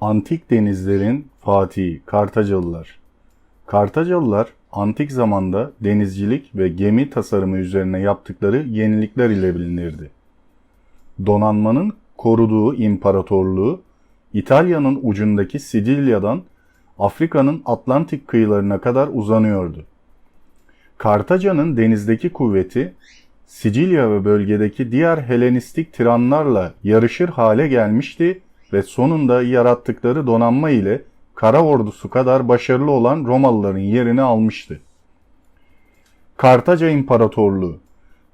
Antik denizlerin Fatihi Kartacalılar. Kartacalılar antik zamanda denizcilik ve gemi tasarımı üzerine yaptıkları yenilikler ile bilinirdi. Donanmanın koruduğu imparatorluğu İtalya'nın ucundaki Sicilya'dan Afrika'nın Atlantik kıyılarına kadar uzanıyordu. Kartaca'nın denizdeki kuvveti Sicilya ve bölgedeki diğer Helenistik tiranlarla yarışır hale gelmişti ve sonunda yarattıkları donanma ile kara ordusu kadar başarılı olan Romalıların yerini almıştı. Kartaca İmparatorluğu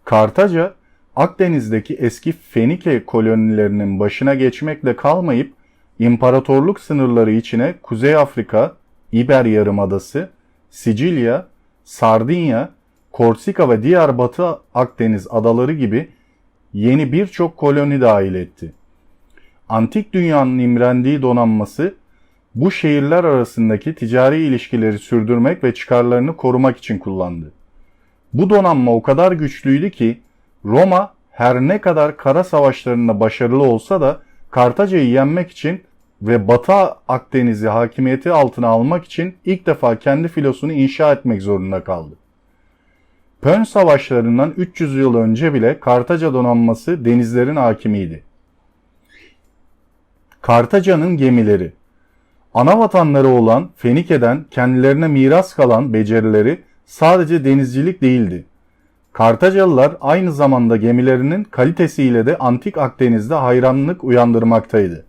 Kartaca, Akdeniz'deki eski Fenike kolonilerinin başına geçmekle kalmayıp imparatorluk sınırları içine Kuzey Afrika, İber Yarımadası, Sicilya, Sardinya, Korsika ve diğer Batı Akdeniz adaları gibi yeni birçok koloni dahil etti. Antik dünyanın imrendiği donanması bu şehirler arasındaki ticari ilişkileri sürdürmek ve çıkarlarını korumak için kullandı. Bu donanma o kadar güçlüydü ki Roma her ne kadar kara savaşlarında başarılı olsa da Kartaca'yı yenmek için ve Batı Akdeniz'i hakimiyeti altına almak için ilk defa kendi filosunu inşa etmek zorunda kaldı. Pön savaşlarından 300 yıl önce bile Kartaca donanması denizlerin hakimiydi. Kartaca'nın gemileri Ana vatanları olan Fenike'den kendilerine miras kalan becerileri sadece denizcilik değildi. Kartacalılar aynı zamanda gemilerinin kalitesiyle de Antik Akdeniz'de hayranlık uyandırmaktaydı.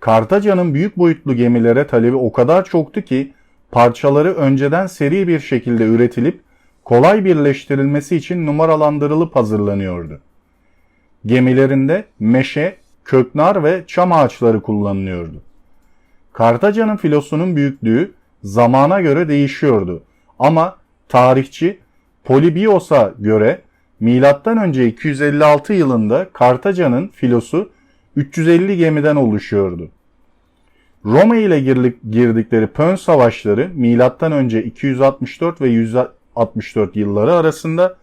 Kartaca'nın büyük boyutlu gemilere talebi o kadar çoktu ki parçaları önceden seri bir şekilde üretilip kolay birleştirilmesi için numaralandırılıp hazırlanıyordu. Gemilerinde meşe, köknar ve çam ağaçları kullanılıyordu. Kartaca'nın filosunun büyüklüğü zamana göre değişiyordu ama tarihçi Polibios'a göre M.Ö. 256 yılında Kartaca'nın filosu 350 gemiden oluşuyordu. Roma ile girdikleri Pön savaşları M.Ö. 264 ve 164 yılları arasında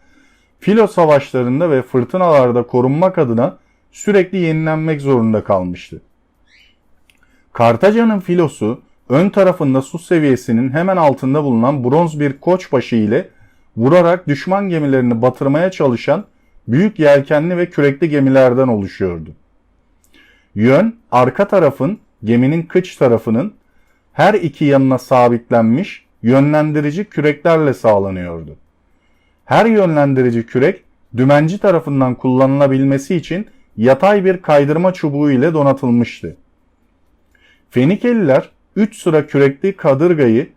filo savaşlarında ve fırtınalarda korunmak adına sürekli yenilenmek zorunda kalmıştı. Kartaca'nın filosu ön tarafında su seviyesinin hemen altında bulunan bronz bir koçbaşı ile vurarak düşman gemilerini batırmaya çalışan büyük yelkenli ve kürekli gemilerden oluşuyordu. Yön arka tarafın geminin kıç tarafının her iki yanına sabitlenmiş yönlendirici küreklerle sağlanıyordu. Her yönlendirici kürek dümenci tarafından kullanılabilmesi için yatay bir kaydırma çubuğu ile donatılmıştı. Fenikeliler 3 sıra kürekli kadırgayı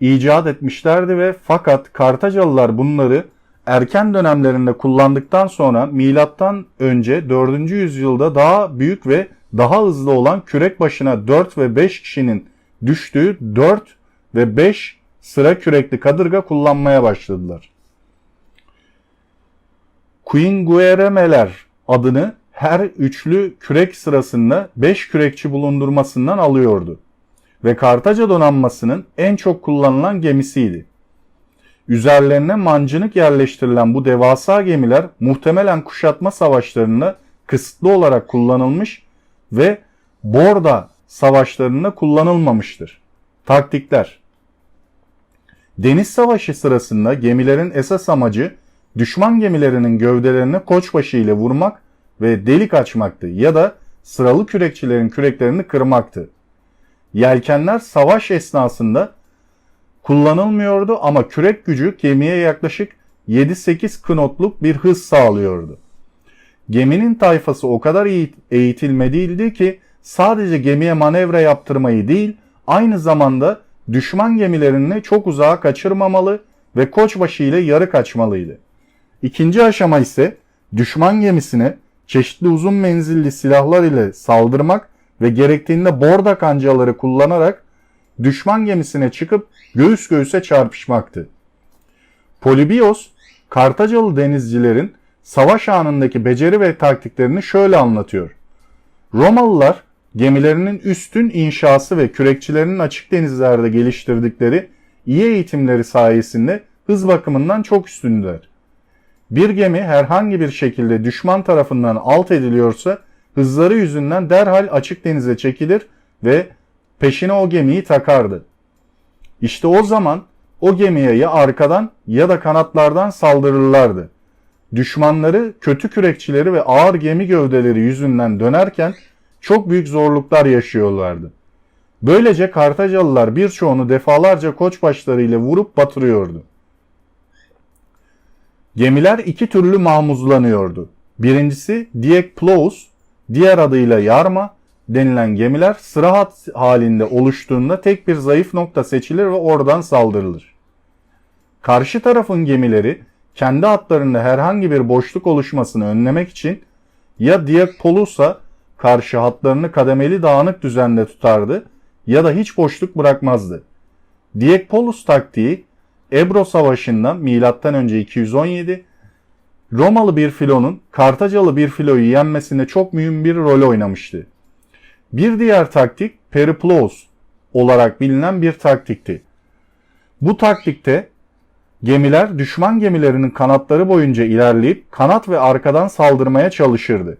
icat etmişlerdi ve fakat Kartacalılar bunları erken dönemlerinde kullandıktan sonra milattan önce 4. yüzyılda daha büyük ve daha hızlı olan kürek başına 4 ve 5 kişinin düştüğü 4 ve 5 sıra kürekli kadırga kullanmaya başladılar. Quingueremeler adını her üçlü kürek sırasında 5 kürekçi bulundurmasından alıyordu ve Kartaca donanmasının en çok kullanılan gemisiydi. Üzerlerine mancınık yerleştirilen bu devasa gemiler muhtemelen kuşatma savaşlarında kısıtlı olarak kullanılmış ve Borda savaşlarında kullanılmamıştır. Taktikler Deniz savaşı sırasında gemilerin esas amacı düşman gemilerinin gövdelerine koçbaşı ile vurmak ve delik açmaktı ya da sıralı kürekçilerin küreklerini kırmaktı. Yelkenler savaş esnasında kullanılmıyordu ama kürek gücü gemiye yaklaşık 7-8 knotluk bir hız sağlıyordu. Geminin tayfası o kadar iyi eğitilmediydi ki sadece gemiye manevra yaptırmayı değil, aynı zamanda düşman gemilerini çok uzağa kaçırmamalı ve koçbaşı ile yarı kaçmalıydı. İkinci aşama ise düşman gemisine çeşitli uzun menzilli silahlar ile saldırmak ve gerektiğinde borda kancaları kullanarak düşman gemisine çıkıp göğüs göğüse çarpışmaktı. Polibios, Kartacalı denizcilerin savaş anındaki beceri ve taktiklerini şöyle anlatıyor. Romalılar gemilerinin üstün inşası ve kürekçilerinin açık denizlerde geliştirdikleri iyi eğitimleri sayesinde hız bakımından çok üstündüler. Bir gemi herhangi bir şekilde düşman tarafından alt ediliyorsa hızları yüzünden derhal açık denize çekilir ve peşine o gemiyi takardı. İşte o zaman o gemiye ya arkadan ya da kanatlardan saldırırlardı. Düşmanları kötü kürekçileri ve ağır gemi gövdeleri yüzünden dönerken çok büyük zorluklar yaşıyorlardı. Böylece Kartacalılar birçoğunu defalarca koçbaşlarıyla vurup batırıyordu. Gemiler iki türlü mahmuzlanıyordu. Birincisi Diek Plous, diğer adıyla Yarma denilen gemiler sıra hat halinde oluştuğunda tek bir zayıf nokta seçilir ve oradan saldırılır. Karşı tarafın gemileri kendi hatlarında herhangi bir boşluk oluşmasını önlemek için ya Diek Plousa karşı hatlarını kademeli dağınık düzende tutardı ya da hiç boşluk bırakmazdı. Diekpolus taktiği Ebro Savaşı'nda M.Ö. 217 Romalı bir filonun Kartacalı bir filoyu yenmesinde çok mühim bir rol oynamıştı. Bir diğer taktik Periplus olarak bilinen bir taktikti. Bu taktikte gemiler düşman gemilerinin kanatları boyunca ilerleyip kanat ve arkadan saldırmaya çalışırdı.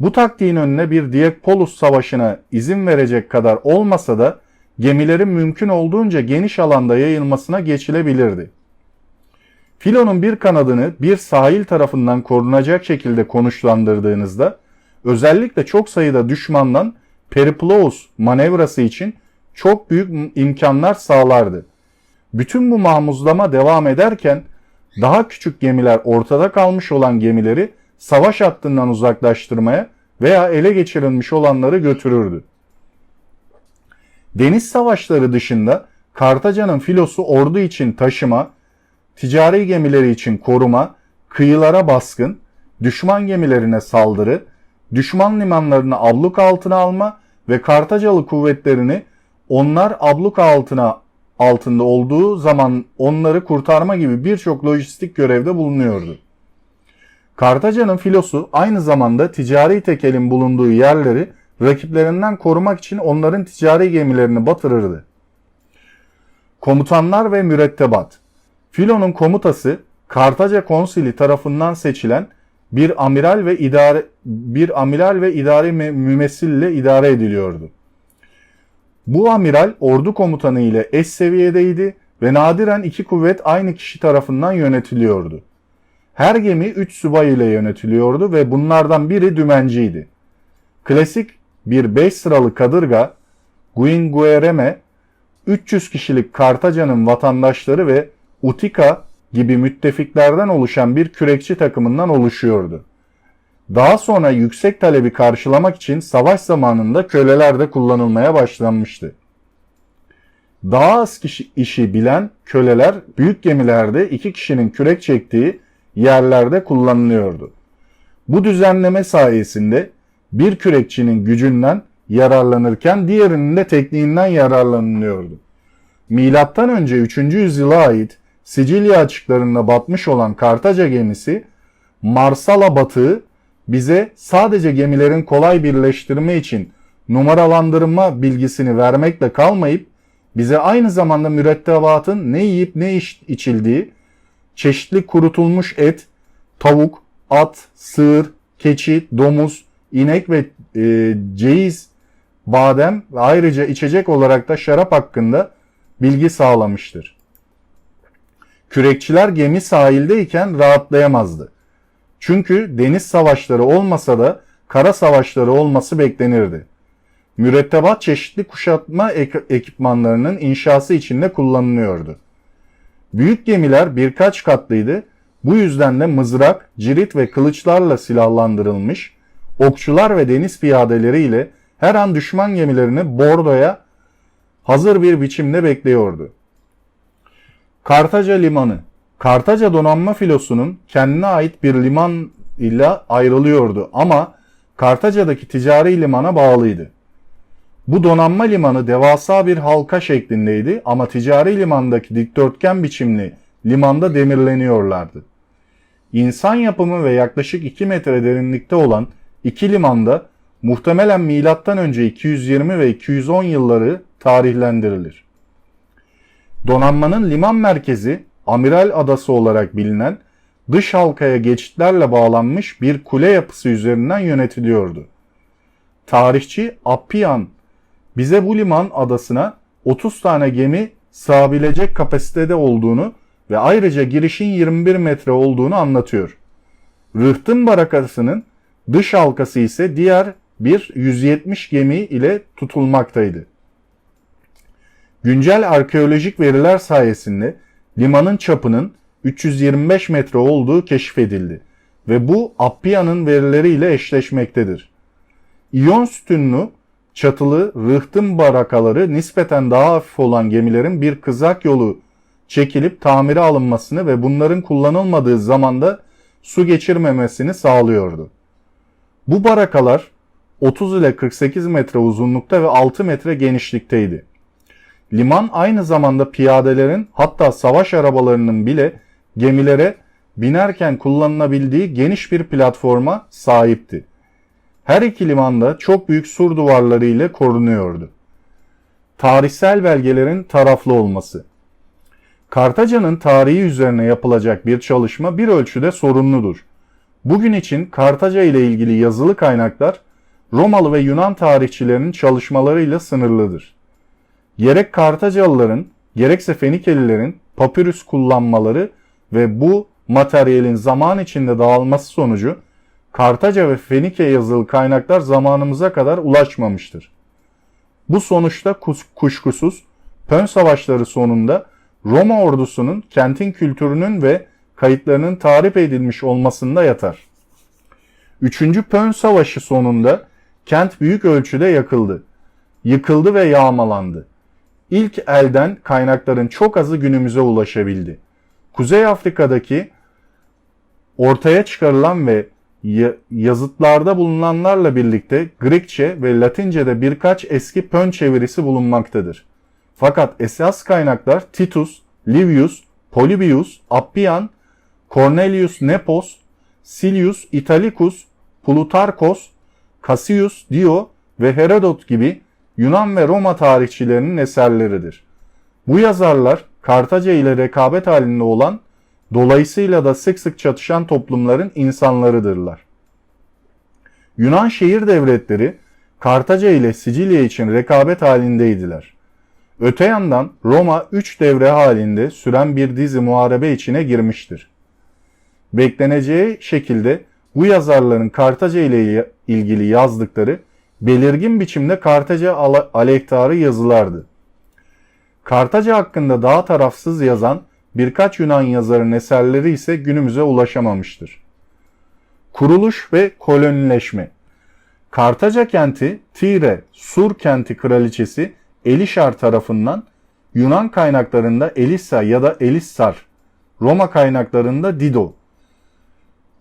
Bu taktiğin önüne bir Diekpolus savaşına izin verecek kadar olmasa da gemilerin mümkün olduğunca geniş alanda yayılmasına geçilebilirdi. Filonun bir kanadını bir sahil tarafından korunacak şekilde konuşlandırdığınızda özellikle çok sayıda düşmandan periplous manevrası için çok büyük imkanlar sağlardı. Bütün bu mahmuzlama devam ederken daha küçük gemiler ortada kalmış olan gemileri savaş hattından uzaklaştırmaya veya ele geçirilmiş olanları götürürdü. Deniz savaşları dışında Kartaca'nın filosu ordu için taşıma, ticari gemileri için koruma, kıyılara baskın, düşman gemilerine saldırı, düşman limanlarını abluk altına alma ve Kartacalı kuvvetlerini onlar abluk altına altında olduğu zaman onları kurtarma gibi birçok lojistik görevde bulunuyordu. Kartaca'nın filosu aynı zamanda ticari tekelin bulunduğu yerleri rakiplerinden korumak için onların ticari gemilerini batırırdı. Komutanlar ve mürettebat Filo'nun komutası Kartaca konsili tarafından seçilen bir amiral ve idare bir amiral ve idari mümessille idare ediliyordu. Bu amiral ordu komutanı ile eş seviyedeydi ve nadiren iki kuvvet aynı kişi tarafından yönetiliyordu. Her gemi 3 subay ile yönetiliyordu ve bunlardan biri dümenciydi. Klasik bir 5 sıralı kadırga Guinguereme 300 kişilik Kartaca'nın vatandaşları ve Utica gibi müttefiklerden oluşan bir kürekçi takımından oluşuyordu. Daha sonra yüksek talebi karşılamak için savaş zamanında köleler de kullanılmaya başlanmıştı. Daha az kişi işi bilen köleler büyük gemilerde iki kişinin kürek çektiği yerlerde kullanılıyordu. Bu düzenleme sayesinde bir kürekçinin gücünden yararlanırken diğerinin de tekniğinden yararlanılıyordu. Milattan önce 3. yüzyıla ait Sicilya açıklarında batmış olan Kartaca gemisi Marsala batığı bize sadece gemilerin kolay birleştirme için numaralandırma bilgisini vermekle kalmayıp bize aynı zamanda mürettebatın ne yiyip ne iç, içildiği, çeşitli kurutulmuş et, tavuk, at, sığır, keçi, domuz, inek ve e, ceyiz, badem ve ayrıca içecek olarak da şarap hakkında bilgi sağlamıştır. Kürekçiler gemi sahildeyken rahatlayamazdı. Çünkü deniz savaşları olmasa da kara savaşları olması beklenirdi. Mürettebat çeşitli kuşatma ekipmanlarının inşası içinde kullanılıyordu. Büyük gemiler birkaç katlıydı. Bu yüzden de mızrak, cirit ve kılıçlarla silahlandırılmış, okçular ve deniz piyadeleri ile her an düşman gemilerini bordoya hazır bir biçimde bekliyordu. Kartaca Limanı Kartaca donanma filosunun kendine ait bir liman ile ayrılıyordu ama Kartaca'daki ticari limana bağlıydı. Bu donanma limanı devasa bir halka şeklindeydi ama ticari limandaki dikdörtgen biçimli limanda demirleniyorlardı. İnsan yapımı ve yaklaşık 2 metre derinlikte olan iki limanda muhtemelen M.Ö. 220 ve 210 yılları tarihlendirilir. Donanmanın liman merkezi Amiral Adası olarak bilinen dış halkaya geçitlerle bağlanmış bir kule yapısı üzerinden yönetiliyordu. tarihçi Appian bize bu liman adasına 30 tane gemi sığabilecek kapasitede olduğunu ve ayrıca girişin 21 metre olduğunu anlatıyor. Rıhtım barakasının dış halkası ise diğer bir 170 gemi ile tutulmaktaydı. Güncel arkeolojik veriler sayesinde limanın çapının 325 metre olduğu keşfedildi ve bu Appian'ın verileriyle eşleşmektedir. İyon sütunlu çatılı rıhtım barakaları nispeten daha hafif olan gemilerin bir kızak yolu çekilip tamire alınmasını ve bunların kullanılmadığı zamanda su geçirmemesini sağlıyordu. Bu barakalar 30 ile 48 metre uzunlukta ve 6 metre genişlikteydi. Liman aynı zamanda piyadelerin hatta savaş arabalarının bile gemilere binerken kullanılabildiği geniş bir platforma sahipti. Her iki limanda çok büyük sur duvarları ile korunuyordu. Tarihsel belgelerin taraflı olması Kartaca'nın tarihi üzerine yapılacak bir çalışma bir ölçüde sorunludur. Bugün için Kartaca ile ilgili yazılı kaynaklar Romalı ve Yunan tarihçilerinin çalışmalarıyla sınırlıdır. Gerek Kartacalıların gerekse Fenikelilerin papyrus kullanmaları ve bu materyalin zaman içinde dağılması sonucu Kartaca ve Fenike yazılı kaynaklar zamanımıza kadar ulaşmamıştır. Bu sonuçta kuşkusuz Pön savaşları sonunda Roma ordusunun kentin kültürünün ve kayıtlarının tarif edilmiş olmasında yatar. Üçüncü Pön Savaşı sonunda kent büyük ölçüde yakıldı. Yıkıldı ve yağmalandı. İlk elden kaynakların çok azı günümüze ulaşabildi. Kuzey Afrika'daki ortaya çıkarılan ve yazıtlarda bulunanlarla birlikte Grekçe ve Latince'de birkaç eski Pön çevirisi bulunmaktadır. Fakat esas kaynaklar Titus, Livius, Polybius, Appian, Cornelius Nepos, Silius Italicus, Plutarkos, Cassius Dio ve Herodot gibi Yunan ve Roma tarihçilerinin eserleridir. Bu yazarlar Kartaca ile rekabet halinde olan, dolayısıyla da sık sık çatışan toplumların insanlarıdırlar. Yunan şehir devletleri Kartaca ile Sicilya için rekabet halindeydiler. Öte yandan Roma 3 devre halinde süren bir dizi muharebe içine girmiştir. Bekleneceği şekilde bu yazarların Kartaca ile ilgili yazdıkları belirgin biçimde Kartaca aleyhtarı yazılardı. Kartaca hakkında daha tarafsız yazan birkaç Yunan yazarın eserleri ise günümüze ulaşamamıştır. Kuruluş ve kolonileşme Kartaca kenti Tire, Sur kenti kraliçesi Elişar tarafından Yunan kaynaklarında Elissa ya da Elissar, Roma kaynaklarında Dido,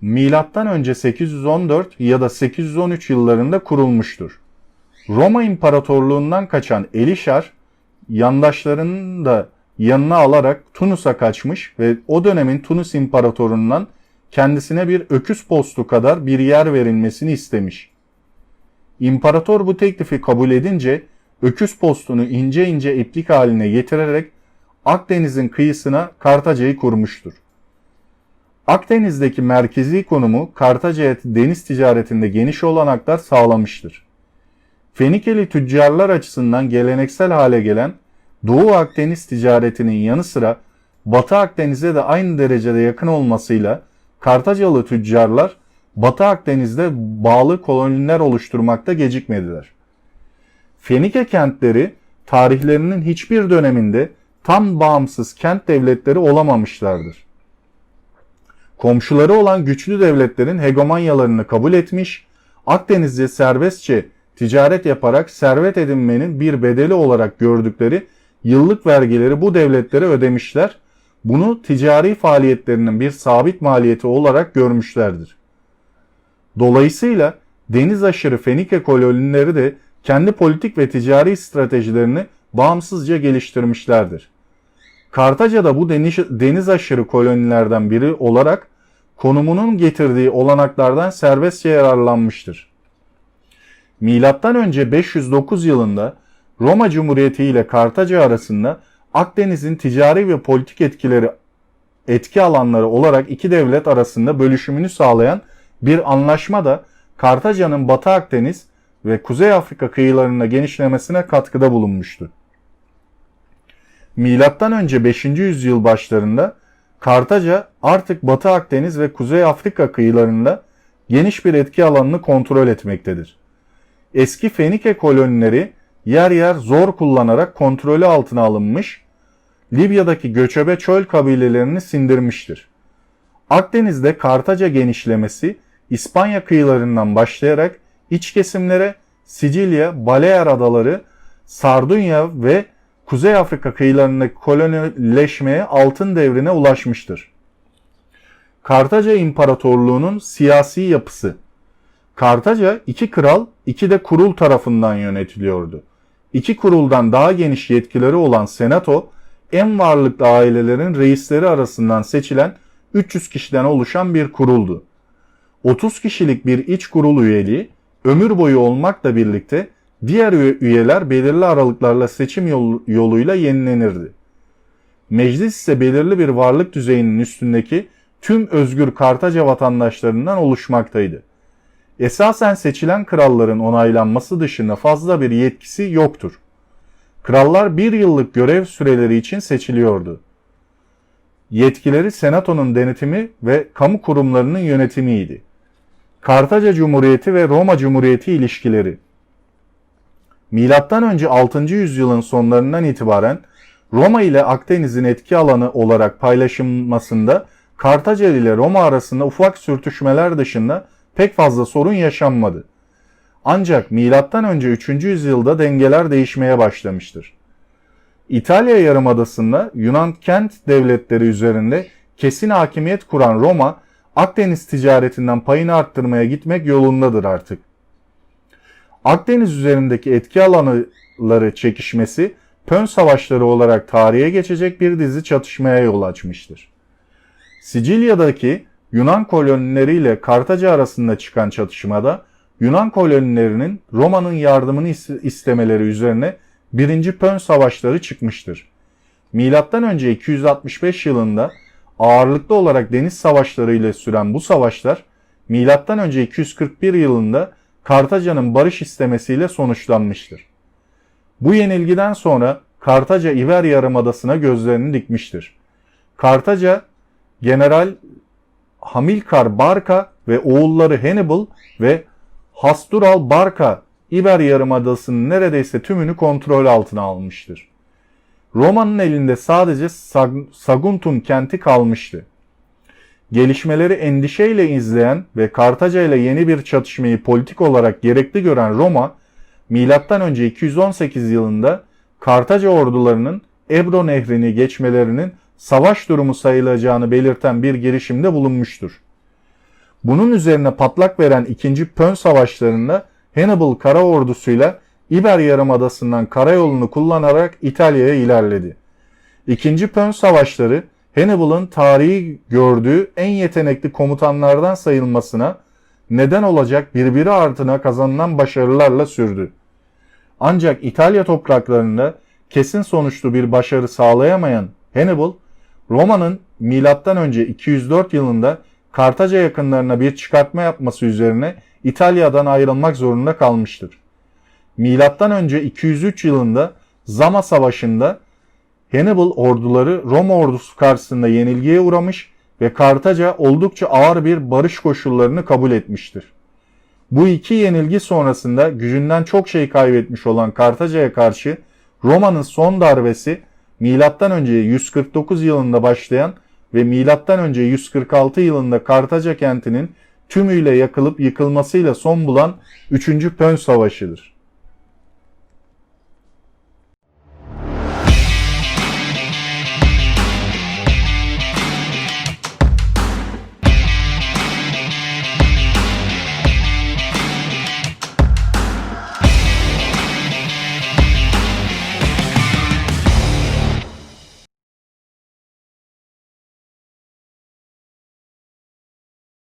milattan önce 814 ya da 813 yıllarında kurulmuştur. Roma İmparatorluğundan kaçan Elişar, yandaşlarının da yanına alarak Tunus'a kaçmış ve o dönemin Tunus İmparatorundan kendisine bir öküz postu kadar bir yer verilmesini istemiş. İmparator bu teklifi kabul edince öküz postunu ince ince iplik haline getirerek Akdeniz'in kıyısına Kartaca'yı kurmuştur. Akdeniz'deki merkezi konumu Kartaca'ya deniz ticaretinde geniş olanaklar sağlamıştır. Fenikeli tüccarlar açısından geleneksel hale gelen Doğu Akdeniz ticaretinin yanı sıra Batı Akdeniz'e de aynı derecede yakın olmasıyla Kartacalı tüccarlar Batı Akdeniz'de bağlı koloniler oluşturmakta gecikmediler. Fenike kentleri tarihlerinin hiçbir döneminde tam bağımsız kent devletleri olamamışlardır. Komşuları olan güçlü devletlerin hegemonyalarını kabul etmiş, Akdeniz'de serbestçe ticaret yaparak servet edinmenin bir bedeli olarak gördükleri yıllık vergileri bu devletlere ödemişler. Bunu ticari faaliyetlerinin bir sabit maliyeti olarak görmüşlerdir. Dolayısıyla deniz aşırı Fenike kolonileri de kendi politik ve ticari stratejilerini bağımsızca geliştirmişlerdir. Kartaca da bu deniz, deniz aşırı kolonilerden biri olarak konumunun getirdiği olanaklardan serbestçe yararlanmıştır. Milattan önce 509 yılında Roma Cumhuriyeti ile Kartaca arasında Akdeniz'in ticari ve politik etkileri etki alanları olarak iki devlet arasında bölüşümünü sağlayan bir anlaşma da Kartaca'nın Batı Akdeniz ve Kuzey Afrika kıyılarında genişlemesine katkıda bulunmuştu. Milattan önce 5. yüzyıl başlarında Kartaca artık Batı Akdeniz ve Kuzey Afrika kıyılarında geniş bir etki alanını kontrol etmektedir. Eski Fenike kolonileri yer yer zor kullanarak kontrolü altına alınmış, Libya'daki göçebe çöl kabilelerini sindirmiştir. Akdeniz'de Kartaca genişlemesi İspanya kıyılarından başlayarak iç kesimlere Sicilya, Balear adaları, Sardunya ve Kuzey Afrika kıyılarındaki kolonileşmeye altın devrine ulaşmıştır. Kartaca İmparatorluğu'nun siyasi yapısı Kartaca iki kral, iki de kurul tarafından yönetiliyordu. İki kuruldan daha geniş yetkileri olan senato, en varlıklı ailelerin reisleri arasından seçilen 300 kişiden oluşan bir kuruldu. 30 kişilik bir iç kurul üyeliği ömür boyu olmakla birlikte diğer üyeler belirli aralıklarla seçim yoluyla yenilenirdi. Meclis ise belirli bir varlık düzeyinin üstündeki tüm özgür Kartaca vatandaşlarından oluşmaktaydı. Esasen seçilen kralların onaylanması dışında fazla bir yetkisi yoktur. Krallar bir yıllık görev süreleri için seçiliyordu. Yetkileri senatonun denetimi ve kamu kurumlarının yönetimiydi. Kartaca Cumhuriyeti ve Roma Cumhuriyeti ilişkileri Milattan önce 6. yüzyılın sonlarından itibaren Roma ile Akdeniz'in etki alanı olarak paylaşılmasında Kartaca ile Roma arasında ufak sürtüşmeler dışında pek fazla sorun yaşanmadı. Ancak milattan önce 3. yüzyılda dengeler değişmeye başlamıştır. İtalya Yarımadası'nda Yunan kent devletleri üzerinde kesin hakimiyet kuran Roma, Akdeniz ticaretinden payını arttırmaya gitmek yolundadır artık. Akdeniz üzerindeki etki alanları çekişmesi Pön Savaşları olarak tarihe geçecek bir dizi çatışmaya yol açmıştır. Sicilya'daki Yunan kolonileriyle Kartaca arasında çıkan çatışmada Yunan kolonilerinin Roma'nın yardımını istemeleri üzerine 1. Pön Savaşları çıkmıştır. Milattan önce 265 yılında ağırlıklı olarak deniz savaşları ile süren bu savaşlar milattan önce 241 yılında Kartaca'nın barış istemesiyle sonuçlanmıştır. Bu yenilgiden sonra Kartaca İber Yarımadası'na gözlerini dikmiştir. Kartaca General Hamilkar Barca ve oğulları Hannibal ve Hasdrubal Barca İber Yarımadası'nın neredeyse tümünü kontrol altına almıştır. Roma'nın elinde sadece Saguntum kenti kalmıştı. Gelişmeleri endişeyle izleyen ve Kartaca ile yeni bir çatışmayı politik olarak gerekli gören Roma, M.Ö. 218 yılında Kartaca ordularının Ebro nehrini geçmelerinin savaş durumu sayılacağını belirten bir girişimde bulunmuştur. Bunun üzerine patlak veren 2. Pön Savaşlarında Hannibal kara ordusuyla İber Yarımadası'ndan karayolunu kullanarak İtalya'ya ilerledi. İkinci Pön Savaşları Hannibal'ın tarihi gördüğü en yetenekli komutanlardan sayılmasına neden olacak birbiri ardına kazanılan başarılarla sürdü. Ancak İtalya topraklarında kesin sonuçlu bir başarı sağlayamayan Hannibal, Roma'nın M.Ö. 204 yılında Kartaca yakınlarına bir çıkartma yapması üzerine İtalya'dan ayrılmak zorunda kalmıştır. Önce 203 yılında Zama Savaşı'nda Hannibal orduları Roma ordusu karşısında yenilgiye uğramış ve Kartaca oldukça ağır bir barış koşullarını kabul etmiştir. Bu iki yenilgi sonrasında gücünden çok şey kaybetmiş olan Kartaca'ya karşı Roma'nın son darbesi önce 149 yılında başlayan ve önce 146 yılında Kartaca kentinin tümüyle yakılıp yıkılmasıyla son bulan 3. Pön Savaşı'dır.